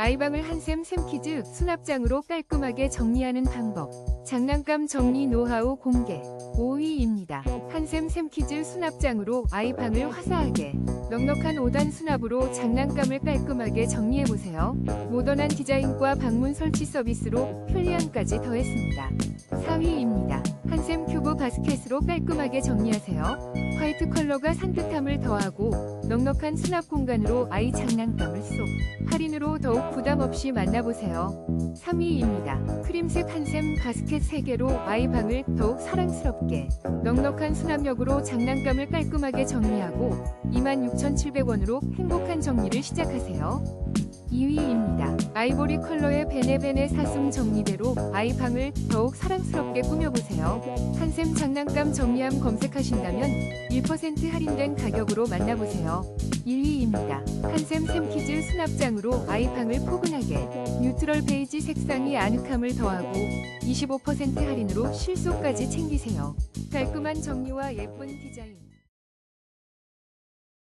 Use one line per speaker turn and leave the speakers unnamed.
아이방을 한샘 샘키즈 수납장으로 깔끔하게 정리하는 방법. 장난감 정리 노하우 공개. 5위입니다. 한샘 샘키즈 수납장으로 아이방을 화사하게 넉넉한 5단 수납으로 장난감을 깔끔하게 정리해보세요. 모던한 디자인과 방문 설치 서비스로 편리함까지 더했습니다. 4위입니다. 바스켓으로 깔끔하게 정리하세요. 화이트 컬러가 산뜻함을 더하고 넉넉한 수납 공간으로 아이 장난감을 쏙 할인으로 더욱 부담 없이 만나보세요. 3위입니다. 크림색 한샘 바스켓 3개로 아이 방을 더욱 사랑스럽게 넉넉한 수납력으로 장난감을 깔끔하게 정리하고 26,700원으로 행복한 정리를 시작하세요. 2위입니다. 아이보리 컬러의 베네베네 사슴 정리대로 아이 방을 더욱 사랑스럽게 꾸며보세요. 한샘 장난감 정리함 검색하신다면 1% 할인된 가격으로 만나보세요. 1위입니다. 한샘 샘키즈 수납장으로 아이방을 포근하게 뉴트럴 베이지 색상이 아늑함을 더하고 25% 할인으로 실속까지 챙기세요. 깔끔한 정리와 예쁜 디자인